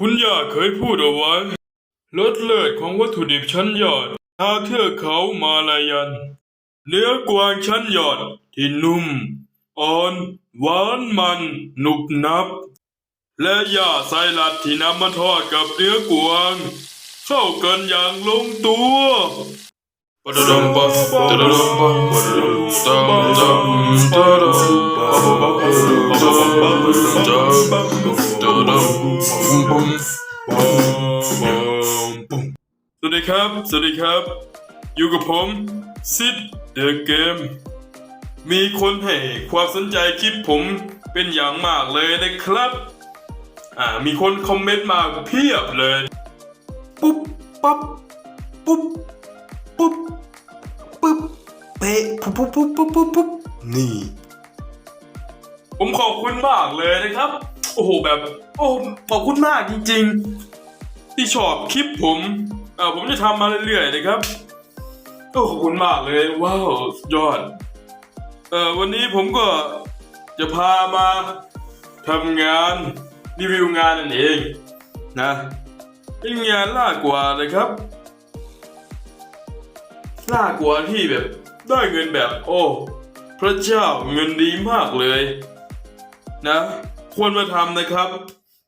คุณย่าเคยพูดเอาไว้รสเลิศของวัตถุดิบชั้นยอดทาเทือกเขามาลายัน เนื้อกวางชั้นยอดที่นุ่ม อ่อน หวานมันหนุบนับ และย่าไซรัสที่นำมาทอดกับเนื้อกวาง เข้ากันอย่างลงตัว สวัสดีครับ สวัสดีครับ อยู่กับผมซิดเดอะเกม มีคนให้ความสนใจคลิปผมเป็นอย่างมากเลยนะครับ อ่า มีคนคอมเมนต์มาเพียบเลย ปุ๊บปั๊บปุ๊บ ปุ๊บปุ๊บเป๊ะปุ๊บปุ๊บปุ๊บปุ๊บปุ๊บปุ๊บนี่ ผมขอบคุณมากเลยนะครับ โอ้โหแบบ โอ้ขอบคุณมากจริง ๆ ที่ชอบคลิปผมเออผมจะทำมาเรื่อยๆนะครับโอ้ขอบคุณมากเลยว้าวยอดเออวันนี้ผมก็จะพามาทำงานรีวิวงานนั่นเองนะเป็นงานล่ากว่าเลยครับ ล่ากว่าที่แบบได้เงินแบบโอ้ พระเจ้าเงินดีมากเลย นะ ควรมาทำนะครับ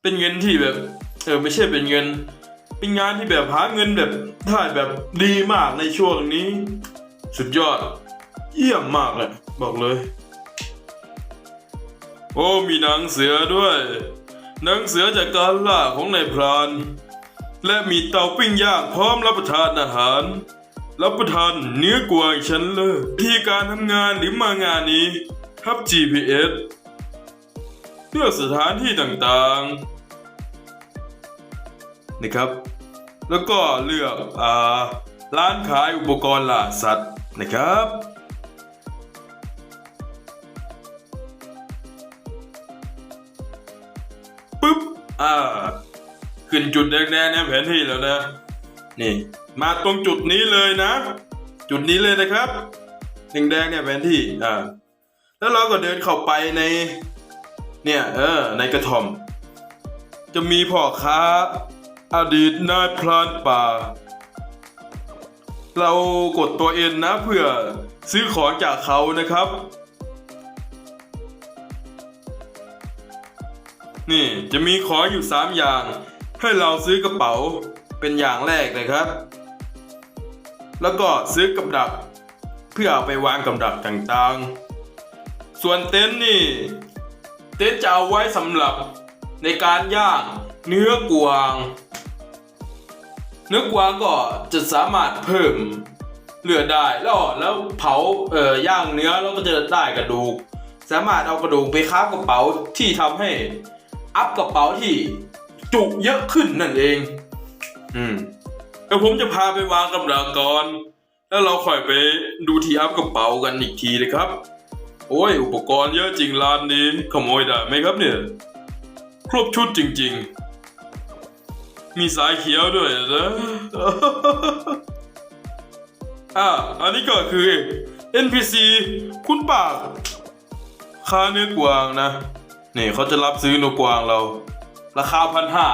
เป็นเงินที่แบบเออไม่ใช่เป็นเงิน เป็นงานที่แบบหาเงินแบบได้แบบดีมากในช่วงนี้ สุดยอด เยี่ยมมากเลยบอกเลย โอ้มีหนังเสือด้วยหนังเสือจากการล่าของนายพราน และมีเตาปิ้งย่างพร้อมรับประทานอาหาร รับประทานเนื้อกวางชั้นเลิศวิธีการทำงานหรือมางานนี้ทับ GPS เลือกสถานที่ต่างๆนะครับ แล้วก็เลือกอ่าร้านขายอุปกรณ์ล่าสัตว์นะครับปุ๊บ อ่า ขึ้นจุดแดงๆในแผนที่แล้วนะ นี่ มาตรงจุดนี้เลยนะ จุดนี้เลยนะครับแดงเนี่ยแผนที่อ่าแล้วเราก็เดินเข้าไปในเนี่ยเออในกระท่อม จะมีพ่อค้าอดีตนายพรานป่า เรากดตัวเอ็นนะเพื่อซื้อของจากเขานะครับ นี่จะมีของอยู่ 3 อย่าง ให้เราซื้อกระเป๋าเป็นอย่างแรกนะครับ แล้วก็ซื้อกับดัก เพื่อเอาไปวางกับดักต่างๆ ส่วนเต็นท์นี่ เต็นท์จะเอาไว้สำหรับในการย่างเนื้อกวาง เนื้อกวางก็จะสามารถเพิ่มเหลือได้แล้วแล้วเผาเอ่อย่างเนื้อแล้วก็จะได้กระดูก สามารถเอากระดูกไปค้าบกระเป๋าที่ทำให้ อัพกระเป๋าที่จุเยอะขึ้นนั่นเอง อืม เดี๋ยวผมจะพาไปวางกับดักก่อน แล้วเราค่อยไปดูทีอัพกระเป๋ากันอีกทีนะครับ โอ้ย อุปกรณ์เยอะจริงร้านนี้ ขโมยได้ไหมครับเนี่ย ครบชุดจริง ๆ มีสายเขียวด้วยนะอ่าอันนี้ก็คือ NPC คุณปากค่าเนื้อกวางนะ นี่เขาจะรับซื้อนกกวางเรา ราคาพันห้า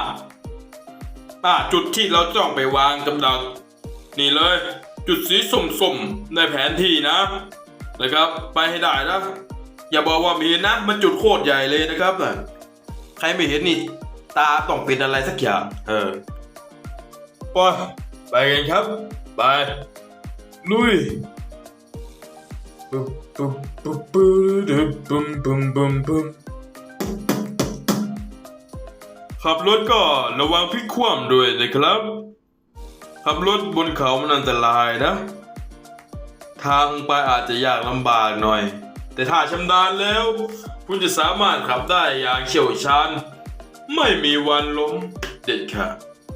อ่าจุดที่เราจ้องไปวางกำดักนี่เลย จุดสีส้มๆในแผนที่นะนะครับไปให้ได้นะอย่าบอกว่าไม่เห็นนะ มันจุดโคตรใหญ่เลยนะครับใครไม่เห็นนี่ ตาต้องเป็นอะไรสักอย่างเออไปไปกันครับ ไป ลุยปุ๊บปุ๊บปุ๊บปุ๊บปุ๊บปุ๊บปุ๊บปุ๊บ ขับรถก็ระวังพลิกคว่ำด้วยนะครับ ขับรถบนเขามันอันตรายนะ ทางไปอาจจะยากลำบากหน่อย แต่ถ้าชำนาญแล้ว คุณจะสามารถขับได้อย่างเชี่ยวชาญไม่มีวันล้มเด็ดขาด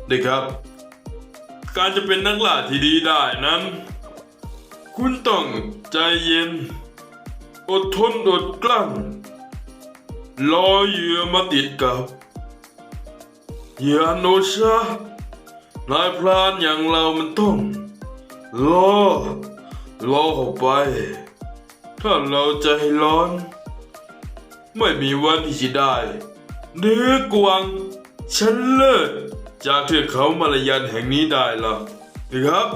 เด็กครับ การจะเป็นนักล่าที่ดีได้นั้น คุณต้องใจเย็น อดทนอดกลั้นรอเหยื่อมาติดกับ เหยื่อโนชานายพรานอย่างเรามันต้องรอรอเข้าไป ถ้าเราใจร้อน ไม่มีวันที่จะได้เนื้อกวางฉันเลิศจากเทือกเขามาลายันแห่งนี้ได้หรอนะครับ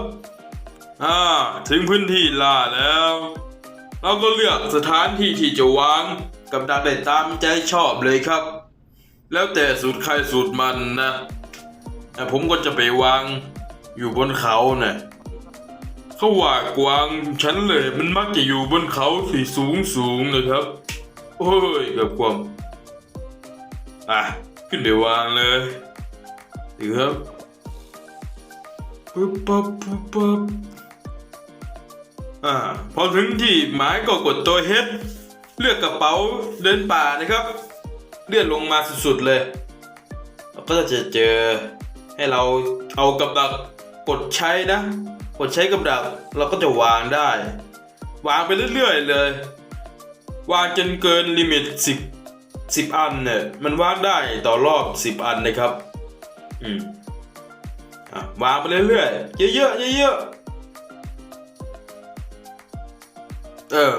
อ่าถึงพื้นที่ล่าแล้ว เราก็เลือกสถานที่ที่จะวางกับดักได้ตามใจชอบเลยครับ แล้วแต่สูตรใครสูตรมันนะแต่ผมก็จะไปวางอยู่บนเขาน่ะเขาว่ากวางฉันเลยมันมักจะอยู่บนเขาที่สูงสูงนะครับ โอ้ยกับความอะขึ้นไปวางเลยดีครับปึ๊บปั๊บปึ๊บปั๊บอ่าพอถึงที่หมายก็กดตัวเฮดเลือกกระเป๋าเดินป่านะครับ เลื่อนลงมาสุดๆเลยเราก็จะเจอให้เราเอากับดักกดใช้นะ กดใช้กับดักเราก็จะวางได้ วางไปเรื่อยๆเลย วางจนเกินลิมิตสิบสิบอันเนี่ยมันวางได้ต่อรอบสิบอันนะครับอืมอะวางไปเรื่อยๆเยอะๆเยอะๆเออ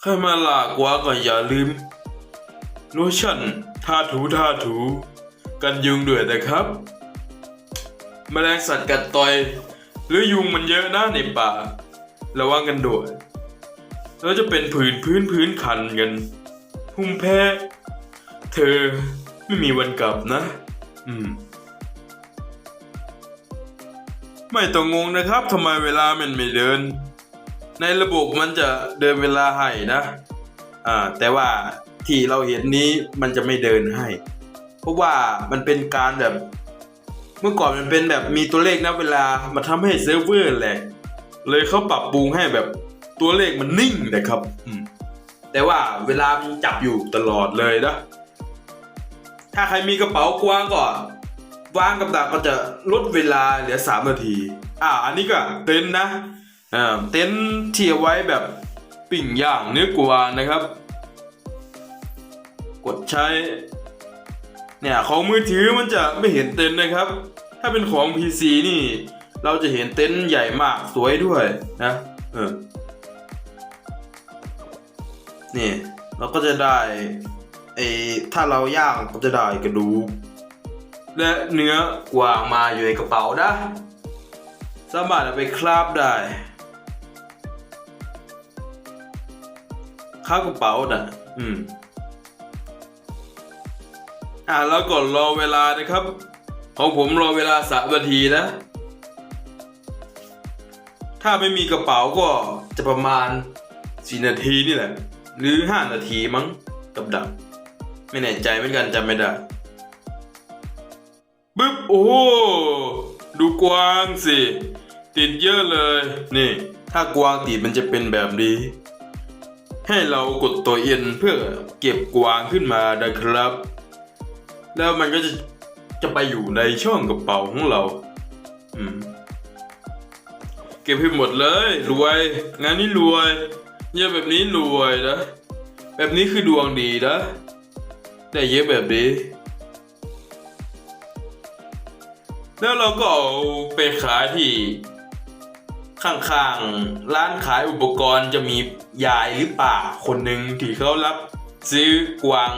ใครมาลากว่าก็อย่าลืม ลชั่นทาถูทาถู กันยุงด้วยนะครับ แมลงสัตว์กัดต่อย หรือยุงมันเยอะนะในป่า ระวังกันด้วยแล้วจะเป็นผื่นพื้นพื้นคันกันภูมิแพ้ เธอไม่มีวันกลับนะ อืม ไม่ต้องงงนะครับทำไมเวลามันไม่เดิน ในระบบมันจะเดินเวลาให้นะ อ่า แต่ว่า ที่เราเห็นนี้มันจะไม่เดินให้ เพราะว่ามันเป็นการแบบ เมื่อก่อนมันเป็นแบบมีตัวเลขนับเวลามาทำให้เซิร์ฟเวอร์แหลกเลยเขาปรับปรุงให้แบบตัวเลขมันนิ่งนะครับแต่ว่าเวลามันจับอยู่ตลอดเลยนะถ้าใครมีกระเป๋ากว้างก็วางกับดักก็จะลดเวลาเหลือสามนาที อ่า อันนี้ก็เต็นนะอ่าเต็นท์ที่ไว้แบบปิ่งย่างเนื้อกวางนะครับ กดใช้ เนี่ยของมือถือมันจะไม่เห็นเต็นท์นะครับ ถ้าเป็นของ PC นี่ เราจะเห็นเต็นท์ใหญ่มากสวยด้วยนะเออนี่เราก็จะได้ไอ้ถ้าเราย่างก็จะได้กระดูกและเนื้อกวางมาอยู่ในกระเป๋านะสามารถไปคราบได้ครากระเป๋าน่ะ อืม อ่าแล้วก่อนรอเวลานะครับ ของผมรอเวลาสามนาทีนะ ถ้าไม่มีกระเป๋าก็จะประมาณสี่นาทีนี่แหละ หรือห้านาทีมั้งกับดัก ไม่แน่ใจเหมือนกันจำไม่ได้ปึ๊บโอ้โหดูกวางสิ ติดเยอะเลย นี่ ถ้ากวางติดมันจะเป็นแบบนี้ ให้เรากดตัวเอ็นเพื่อเก็บกวางขึ้นมานะครับ แล้วมันก็จะจะไปอยู่ในช่องกระเป๋าของเราอืมเก็บให้หมดเลย รวย งานนี้รวยเยอะแบบนี้รวยนะ แบบนี้คือดวงดีนะได้เยอะแบบนี้แล้วเราก็เอาไปขายที่ข้างๆ ร้านขายอุปกรณ์จะมียายหรือป่าคนหนึ่งที่เขารับซื้อกวาง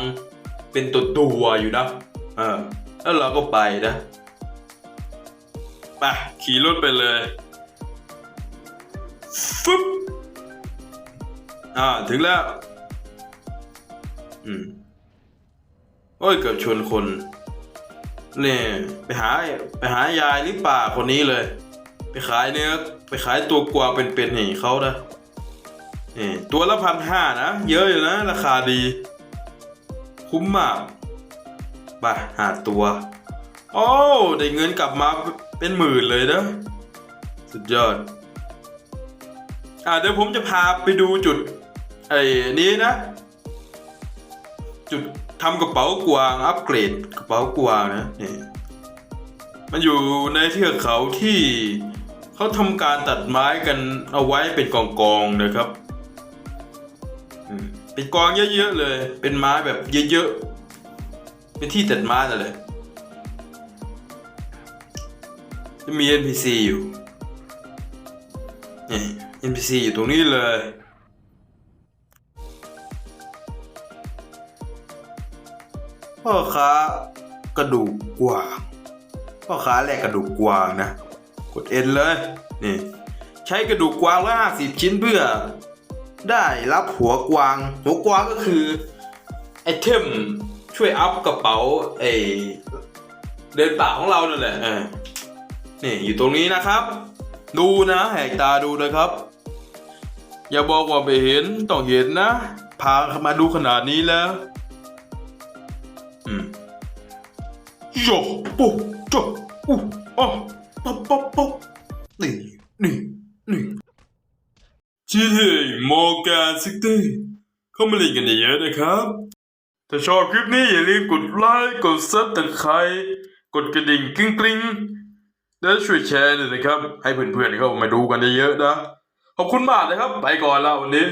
เป็นตัวตัวอยู่นะ ออแล้วเราก็ไปนะไปขี่รถไปเลยฟึบอ่าถึงแล้ว อืมโอ้ยเกือบชนคนเนี่ยไปหาไปหายายหรือป่าคนนี้เลย ไปขายเนื้อไปขายตัวกวางเป็นๆให้เขานะนี่ยตัวละพันห้านะ เยอะอยู่นะ ราคาดี คุ้มมาก ไปหาตัว โอ้ได้เงินกลับมาเป็นหมื่นเลยนะ สุดยอด อ่าเดี๋ยวผมจะพาไปดูจุดไอ้นี้นะ จุดทำกระเป๋ากวางอัปเกรดกระเป๋ากวางนะนี่มันอยู่ในเทือกเขาที่เขาทำการตัดไม้กันเอาไว้เป็นกองๆนะครับเป็นกองเยอะๆเลย เป็นไม้แบบเยอะๆ เป็นที่ตัดไม้นั่นแหละจะมี NPC อยู่นี่ NPC อยู่ตรงนี้เลยพ่อค้ากระดูกกวางพ่อค้าแลกกระดูกกวางนะ กดเอ็นเลยนี่ใช้กระดูกกวางละห้าสิบชิ้นเพื่อ ได้รับหัวกวาง หัวกวางก็คือไอเทม ช่วยอัพกระเป๋าไอเดินป่าของเรานั่นแหละนี่อยู่ตรงนี้นะครับ ดูนะแหกตาดูนะครับ อย่าบอกว่าไม่เห็นต้องเห็นนะ พามาดูขนาดนี้แล้วอืมโยปุ๊จบอู้อ๋อป๊อปป๊อปป๊อปนี่นี่นี่ชื่อเฮ้มอร์แกนซิตี้เข้ามาเล่นกันเยอะนะครับ ถ้าชอบคลิปนี้อย่าลืมกดไลค์กดซับตะไคร้กดกระดิ่งกริ๊งกริ๊งและช่วยแชร์ด้วยนะครับ ให้เพื่อนๆเข้ามาดูกันเยอะๆนะ ขอบคุณมากนะครับ ไปก่อนแล้ววันนี้